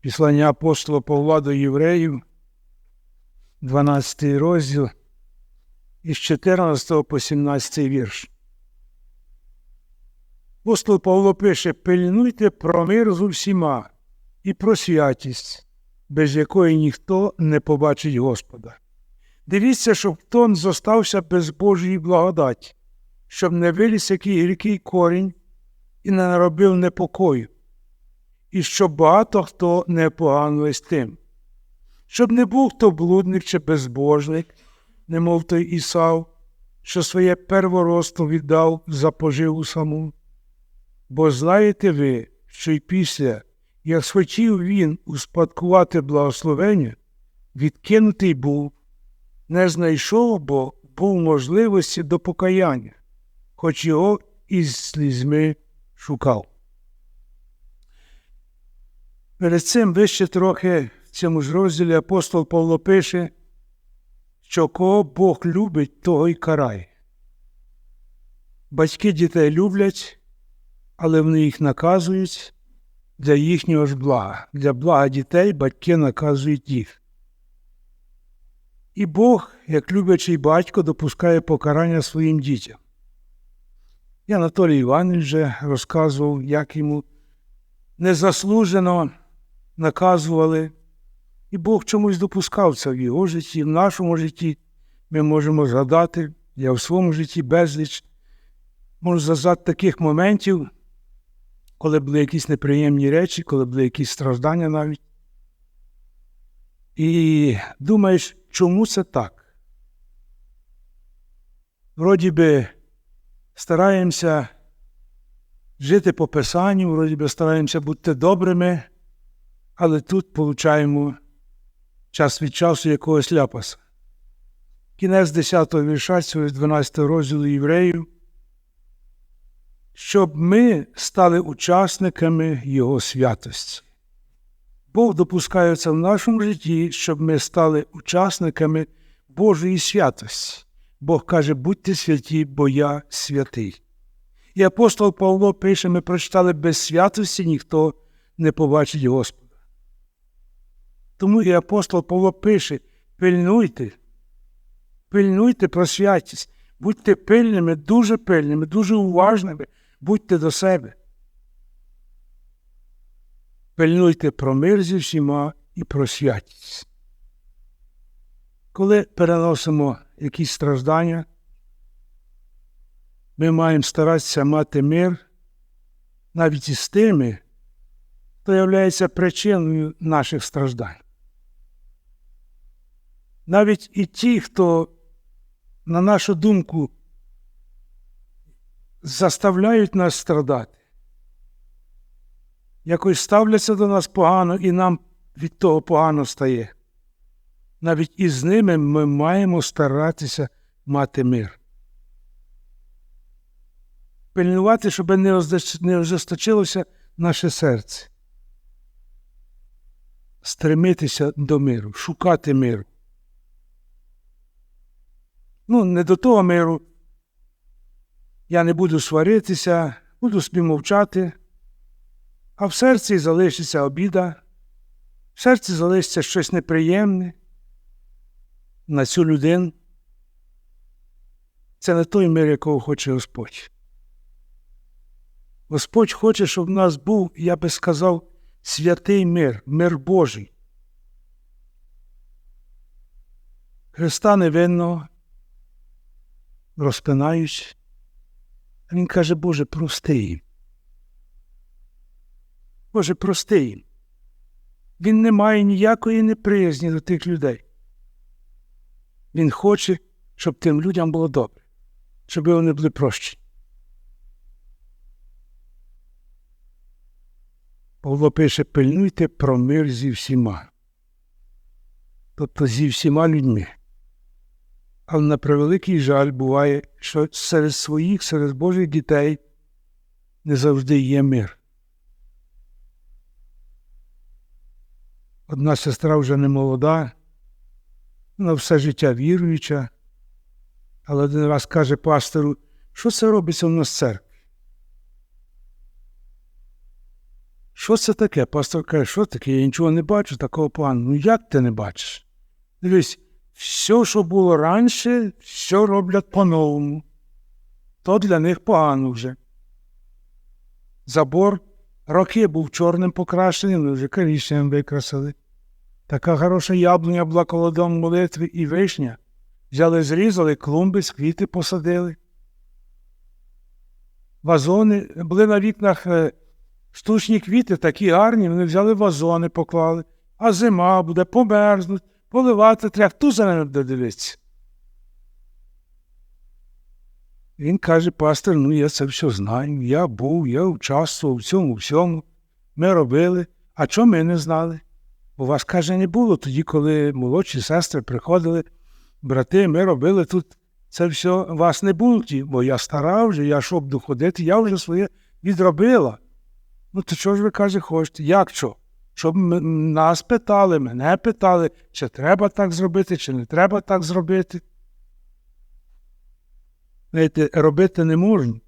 Післання апостола Павла до євреїв, 12 розділ, із 14 по 17 вірш. Апостол Павло пише: пильнуйте про мир з усіма і про святість, без якої ніхто не побачить Господа. Дивіться, щоб хто зостався без Божої благодаті, щоб не виліз який гіркий корінь і не наробив непокою, і щоб багато хто не поганує тим, щоб не був хто блудник чи безбожник, немов той Ісав, що своє перворосту віддав за поживу саму. Бо знаєте ви, що й після, як схотів він успадкувати благословення, відкинутий був, не знайшов, бо був можливості до покаяння, хоч його із слізьми шукав. Перед цим вище трохи в цьому ж розділі апостол Павло пише, що кого Бог любить, того й карає. Батьки дітей люблять, але вони їх наказують для їхнього ж блага. Для блага дітей батьки наказують їх. І Бог, як люблячий батько, допускає покарання своїм дітям. І Анатолій Іванович вже розказував, як йому незаслужено наказували, і Бог чомусь допускав це в його житті, в нашому житті. Ми можемо згадати, я в своєму житті безліч, можу згадати таких моментів, коли були якісь неприємні речі, коли були якісь страждання навіть. І думаєш, чому це так? Вроді би стараємося жити по Писанню, вроді би стараємося бути добрими, але тут получаємо час від часу якогось ляпаса. Кінець 10 го вірша цього 12 розділу євреїв, щоб ми стали учасниками Його святості. Бог допускає це в нашому житті, щоб ми стали учасниками Божої святості. Бог каже, будьте святі, бо я святий. І апостол Павло пише, ми прочитали без святості ніхто не побачить Господа. Тому і апостол Павло пише: пильнуйте, пильнуйте про святість, будьте пильними, дуже пильними, дуже уважними, будьте до себе. Пильнуйте про мир зі всіма і про святість. Коли переносимо якісь страждання, ми маємо старатися мати мир навіть із тими, хто є причиною наших страждань. Навіть і ті, хто, на нашу думку, заставляють нас страдати, якось ставляться до нас погано і нам від того погано стає. Навіть із ними ми маємо старатися мати мир. Пильнувати, щоб не ожесточилося наше серце. Стремитися до миру, шукати миру. Ну, не до того миру. Я не буду сваритися, буду собі мовчати, а в серці залишиться обіда, в серці залишиться щось неприємне на цю людину. Це не той мир, якого хоче Господь. Господь хоче, щоб в нас був, я би сказав, святий мир, мир Божий. Христа невинного, розпинаючи, а Він каже, Боже, прости їм. Боже, прости їм. Він не має ніякої неприязні до тих людей. Він хоче, щоб тим людям було добре, щоб вони були прощені. Павло пише, пильнуйте про мир зі всіма. Тобто зі всіма людьми. Але на превеликий жаль буває, що серед своїх, серед Божих дітей не завжди є мир. Одна сестра вже не молода, вона все життя віруюча, але один раз каже пастору, що це робиться в нас в церкві? що це таке? Пастор каже, що таке? Я нічого не бачу, такого плану. Ну як ти не бачиш? Дивись, все, що було раніше, все роблять по-новому. То для них погано вже. Забор роки був чорним покрашений, але вже коричневим викрасили. Така хороша яблуня була коло дому молитви і вишня. Взяли, зрізали, клумби, з квіти посадили. Вазони були на вікнах е, штучні квіти, такі гарні, вони взяли вазони, поклали, а зима буде, померзнуть, поливати треба, хто за ними буде дивитися. Він каже, пастор, ну я це все знаю. Я був, я участвував в цьому всьому. Ми робили. А чого ми не знали? У вас, каже, не було тоді, коли молодші сестри приходили, брати, ми робили тут це все, вас не було, бо я стара вже, я щоб доходити, я вже своє відробила. Ну, то чого ж ви каже, хочете? Як що? Щоб нас питали, мене питали, чи треба так зробити, чи не треба так зробити. Знаєте, робити не можна,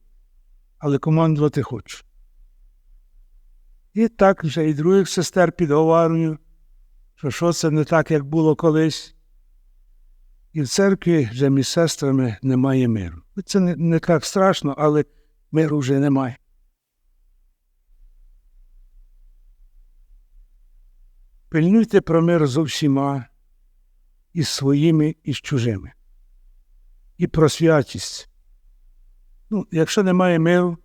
але командувати хочу. І так вже і других сестер під підговарюю, що що це не так, як було колись. І в церкві вже між сестрами немає миру. Це не, не так страшно, але миру вже немає. Пильнуйте про мир з усіма, і своїми, і з чужими. І про святість. Ну, якщо немає миру,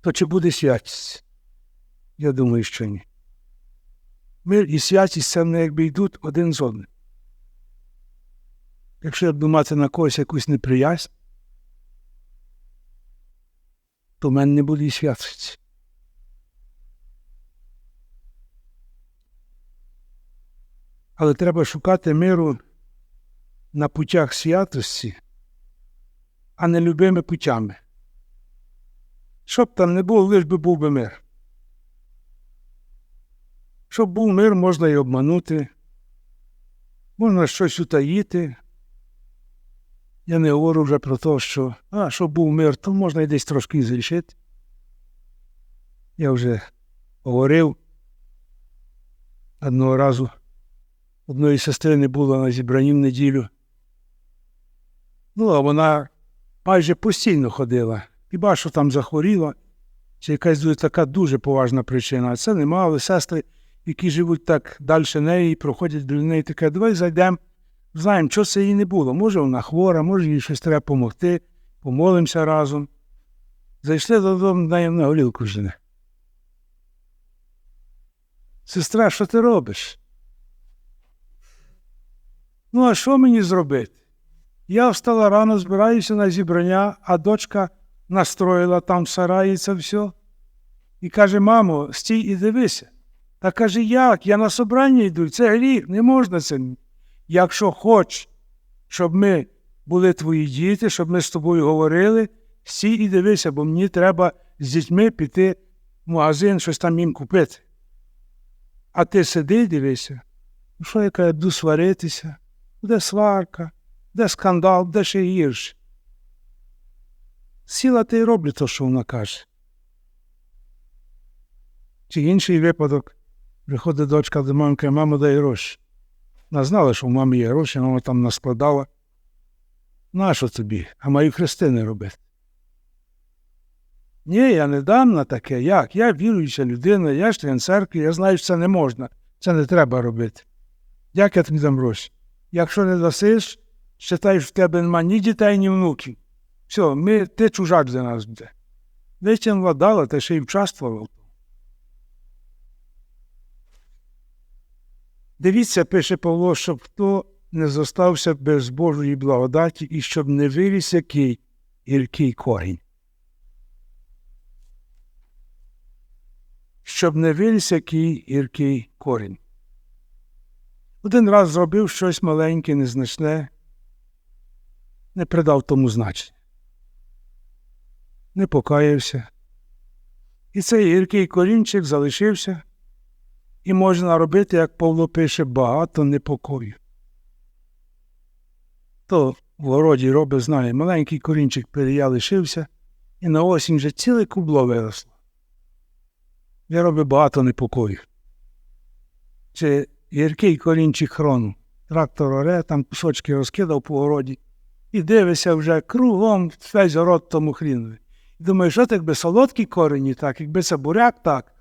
то чи буде святість? Я думаю, що ні. Мир і святість це не якби йдуть один з одним. Якщо я буду мати на когось якусь неприязнь, то в мене не буде і святості. Але треба шукати миру на путях святості, а не любими путями. Щоб там не було, лиш би був би мир. Щоб був мир, можна і обманути, можна щось утаїти. Я не говорю вже про те, що а, щоб був мир, то можна і десь трошки зрішити. Я вже говорив одного разу. Одної сестри не було на зібранні в неділю. Ну, а вона майже постійно ходила. Хіба що там захворіла, чи якась така дуже поважна причина. А це нема, але сестри, які живуть так далі неї, і проходять до неї, таке, давай зайдемо, знаємо, що це їй не було. Може, вона хвора, може, їй щось треба допомогти, помолимося разом. Зайшли додому, на на горілку жене. Сестра, що ти робиш? Ну, а що мені зробити? Я встала рано, збираюся на зібрання, а дочка настроїла там в сараї це все. І каже, мамо, стій і дивися. Та каже, як? Я на собрання йду, це гріх, не можна це. Якщо хочеш, щоб ми були твої діти, щоб ми з тобою говорили, стій і дивися, бо мені треба з дітьми піти в магазин, щось там їм купити. А ти сиди і дивися. Ну, що яка я буду сваритися? Де сварка, де скандал, де ще гірше. Сіла ти й роблю то, що вона каже. Чи інший випадок приходить дочка до мамки, мама дай гроші. Вона знала, що в мамі є гроші, мама там наскладала. Нащо тобі? А маю хрестини робити? Ні, я не дам на таке. Як? Я віруюча людина, я член церкви, я знаю, що це не можна. Це не треба робити. Як я тобі дам гроші? Якщо не дасиш, считаєш, в тебе нема ні дітей, ні внуків. Все, ми, ти чужак для нас буде. Витягнула дала, та ще й вчаствував. Дивіться, пише Павло, щоб хто не зостався без Божої благодаті і щоб не виріс який гіркий корінь. Щоб не виріс який гіркий корінь. Один раз зробив щось маленьке, незначне, не придав тому значення, не покаявся. І цей гіркий корінчик залишився, і можна робити, як Павло пише, багато непокою. То в городі робить, знає, маленький корінчик перея лишився, і на осінь вже ціле кубло виросло. він робить багато непокою. Чи гіркий корінчик хрону. Трактор оре, там кусочки розкидав по городі. І дивишся вже кругом весь город тому хрінові. І думаєш, що так якби солодкі корені, так, якби це буряк, так,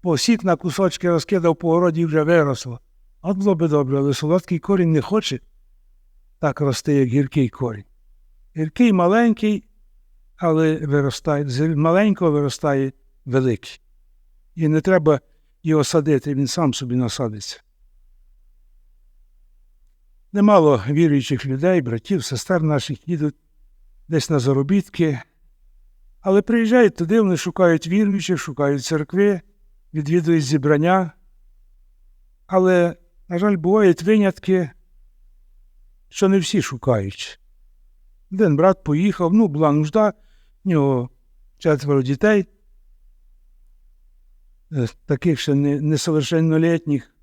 посік на кусочки розкидав по городі і вже виросло. От було би добре, але солодкий корінь не хоче так рости, як гіркий корінь. Гіркий маленький, але виростає, з маленького виростає великий. І не треба його садити, він сам собі насадиться. Немало віруючих людей, братів, сестер наших їдуть десь на заробітки, але приїжджають туди, вони шукають віруючих, шукають церкви, відвідують зібрання. Але, на жаль, бувають винятки, що не всі шукають. Один брат поїхав, ну, була нужда, в нього четверо дітей, е, таких ще не, несовершеннолітніх.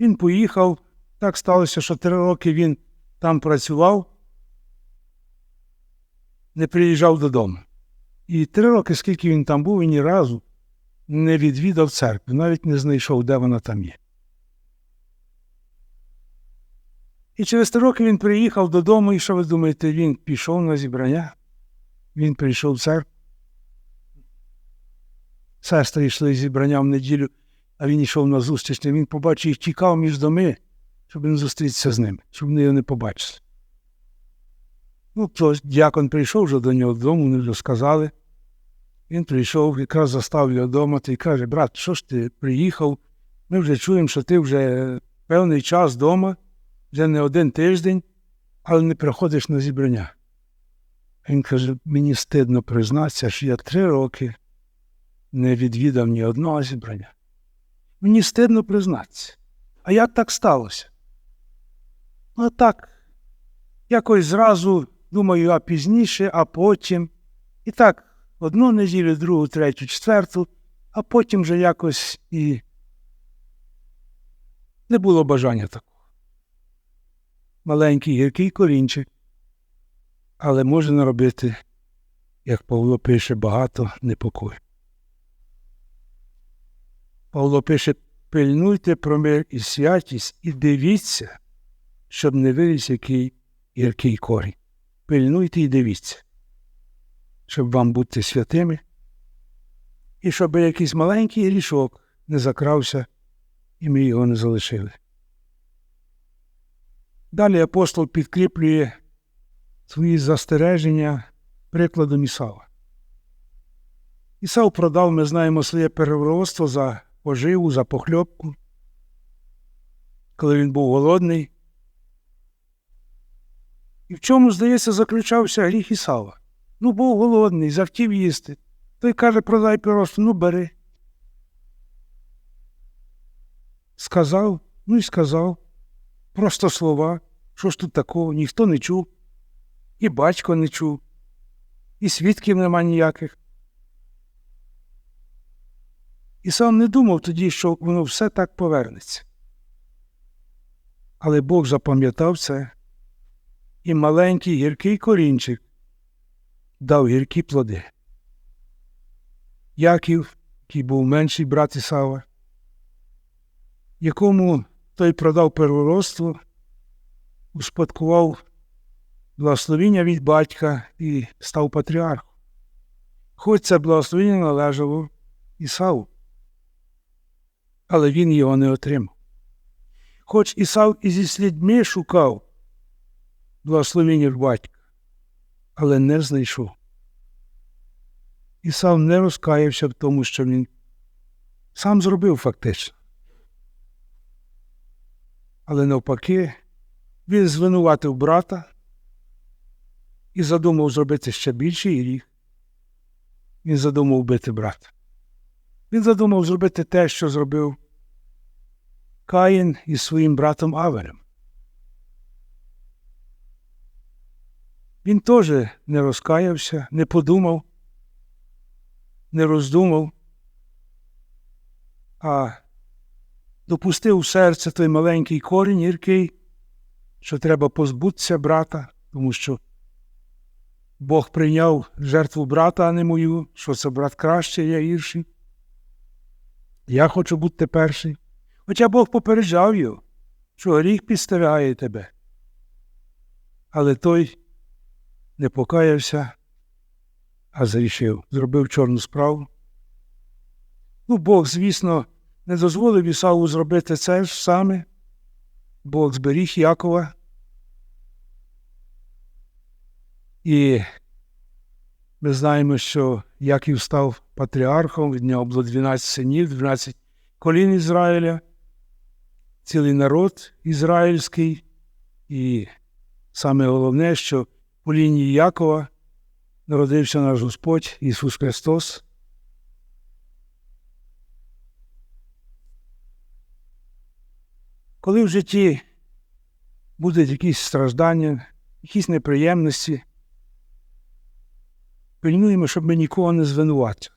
Він поїхав, так сталося, що три роки він там працював, не приїжджав додому. І три роки, скільки він там був, він ні разу не відвідав церкву, навіть не знайшов, де вона там є. І через три роки він приїхав додому, і що ви думаєте, він пішов на зібрання, він прийшов в церкву. Сестри йшли зібрання в неділю, а він йшов на зустріч, він побачив їх тікав між доми, щоб не зустрітися з ними, щоб вони його не побачили. Ну, то дякон прийшов вже до нього додому, вони вже сказали. Він прийшов, якраз застав його вдома і каже, брат, що ж ти приїхав? Ми вже чуємо, що ти вже певний час вдома, вже не один тиждень, але не приходиш на зібрання. Він каже, мені стидно признатися, що я три роки не відвідав ні одного зібрання. Мені стидно признатися. А як так сталося? Ну так, якось зразу думаю, а пізніше, а потім. І так, одну неділю, другу, третю, четверту, а потім вже якось і не було бажання такого. Маленький гіркий корінчик, але може наробити, як Павло пише, багато непокою. Павло пише, пильнуйте про мир і святість і дивіться, щоб не виріс який гіркий корінь. Пильнуйте і дивіться, щоб вам бути святими, і щоб якийсь маленький грішок не закрався, і ми його не залишили. Далі апостол підкріплює свої застереження прикладом Ісава. Ісав продав, ми знаємо, своє переворотство за поживу, за похльопку, коли він був голодний. І в чому, здається, заключався гріх Ісава? Ну, був голодний, захотів їсти. Той каже, продай пирожку, ну бери. Сказав, ну і сказав. Просто слова. Що ж тут такого? Ніхто не чув, і батько не чув, і свідків нема ніяких. І сам не думав тоді, що воно все так повернеться. Але Бог запам'ятав це, і маленький гіркий корінчик дав гіркі плоди. Яків, який був менший брат Ісава, якому той продав первородство, успадкував благословіння від батька і став патріархом. Хоч це благословіння належало Ісаву, але він його не отримав. Хоч Ісав і зі слідьми шукав благословіння від батька, але не знайшов. Ісав не розкаявся в тому, що він сам зробив фактично. Але навпаки, він звинуватив брата і задумав зробити ще більший гріх. Він задумав вбити брата. Він задумав зробити те, що зробив Каїн із своїм братом Аверем. Він теж не розкаявся, не подумав, не роздумав, а допустив в серце той маленький корінь гіркий, що треба позбутися брата, тому що Бог прийняв жертву брата, а не мою, що це брат краще, я гірший. Я хочу бути перший. Хоча Бог попереджав його, що гріх підстерігає тебе. Але той не покаявся, а зрішив, зробив чорну справу. Ну, Бог, звісно, не дозволив Ісаву зробити це ж саме. Бог зберіг Якова. І ми знаємо, що Яків став патріархом, від нього було 12 синів, 12 колін Ізраїля, цілий народ ізраїльський. І саме головне, що по лінії Якова народився наш Господь Ісус Христос. Коли в житті будуть якісь страждання, якісь неприємності, пильнуємо, щоб ми нікого не звинуватили.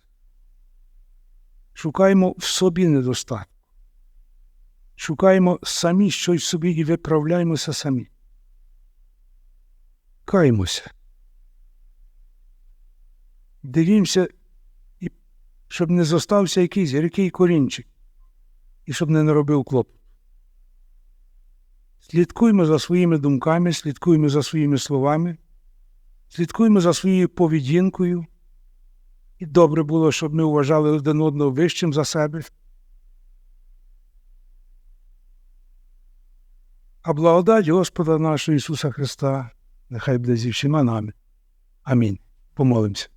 Шукаємо в собі недостатку. Шукаємо самі щось в собі і виправляємося самі. Каємося. Дивімося, і щоб не зостався якийсь гіркий корінчик, і щоб не наробив клопот. Слідкуємо за своїми думками, слідкуємо за своїми словами, слідкуємо за своєю поведінкою. І добре було, щоб ми вважали один одного вищим за себе. А благодать Господа нашого Ісуса Христа нехай буде зі всіма нами. Амінь. Помолимося.